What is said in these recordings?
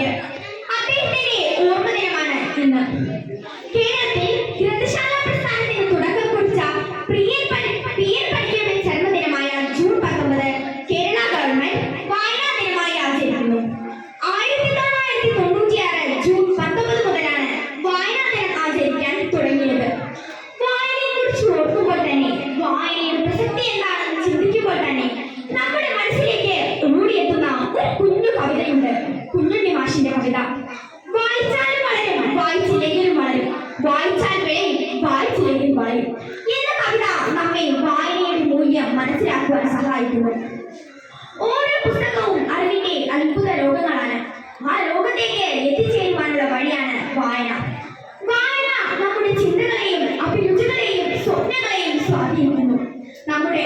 Caviar അദ്ദേഹത്തിന്റെ ഓർമ്മ ദിനമാണ് ഇന്ന്. കേരളത്തിൽ ഗ്രന്ഥശാല പ്രസ്ഥാനത്തിന് തുടക്കം കുറിച്ച പ്രിയൻ പ്രിയൻ പഠിക്കയുടെ ജന്മദിനമായ ജൂൺ പത്തൊമ്പത് കേരള ഗവൺമെന്റ് ദിനമായി ആചരിക്കുന്നു. ആയിരത്തി തൊള്ളായിരത്തി തൊണ്ണൂറ്റിയാറ് ജൂൺ പത്തൊമ്പത് മുതലാണ് ദിനം ആചരിക്കാൻ തുടങ്ങിയത്. വായനയെ കുറിച്ച് ഓർക്കുമ്പോൾ പ്രസക്തി എന്താണെന്ന് ചിന്തിക്കുമ്പോൾ തന്നെ നമ്മുടെ മനസ്സിലേക്ക് ഓടിയെത്തുന്ന ഒരു കുഞ്ഞു കവിതയുണ്ട്. കുഞ്ഞു എന്റെ കവിത വായിച്ചാലും വളരും വായിച്ചില്ലെങ്കിലും വളരും വായിച്ചാൽ വേണം വായിച്ചില്ലെങ്കിലും വളരും എന്ന കവിത നമ്മെ വായനയുടെ മൂല്യം മനസ്സിലാക്കുവാൻ സഹായിക്കുന്നു. ഓരോ പുസ്തകവും അറിവിന്റെ അത്ഭുത ലോകങ്ങളാണ്. ആ ലോകത്തേക്ക് എത്തിച്ചേരുവാനുള്ള വഴിയാണ് വായന. വായന നമ്മുടെ ചിന്തകളെയും അഭിരുചികളെയും സ്വപ്നങ്ങളെയും സ്വാധീനിക്കുന്നു. നമ്മുടെ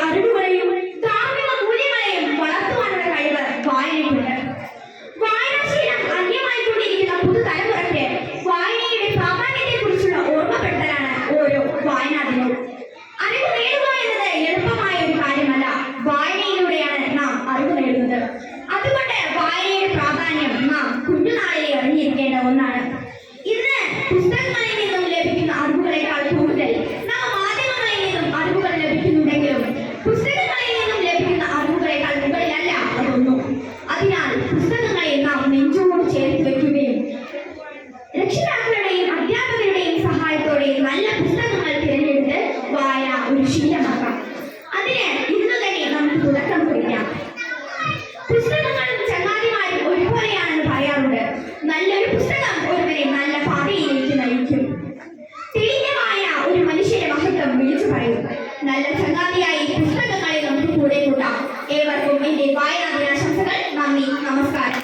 പുതുതലമുറയ്ക്ക് വായനയുടെ പ്രാധാന്യത്തെ കുറിച്ചുള്ള ഓർമ്മപ്പെടുത്തലാണ് ഓരോ വായനാ ദിനവും അറിവ് നേടുക എന്നത് എളുപ്പമായ ഒരു കാര്യമല്ല. വായനയിലൂടെയാണ് നാം അറിവ് നേടുന്നത്. അതുകൊണ്ട് വായനയുടെ പ്രാധാന്യം നാം കുഞ്ഞുനാളിലെ അറിഞ്ഞിരിക്കേണ്ട ഒന്നാണ്. ഇന്ന് പുസ്തകങ്ങളിൽ ഭാഷയിൽ നല്ല പുസ്തകങ്ങൾ തിരഞ്ഞെടുത്ത് വായന ഒരു ശീലമാക്കാം. അതിന് ഇന്ന് തന്നെ നമുക്ക് തുടക്കം കുറിക്കാം. പുസ്തകങ്ങളും ചങ്ങാതിമാരും ഒരുപോലെയാണെന്ന് പറയാറുണ്ട്. നല്ലൊരു പുസ്തകം ഒരുവരെ നല്ല പാതയിലേക്ക് നയിക്കും. തെളിഞ്ഞ വായന ഒരു മനുഷ്യന്റെ മഹത്വം വിളിച്ചു പറയും. നല്ല ചങ്ങാതിയായി പുസ്തകങ്ങളെ നമുക്ക് കൂടെ കൂട്ടാം. ഏവർക്കും എന്റെ വായനാ ദിനാശംസകൾ. നന്ദി നമസ്കാരം.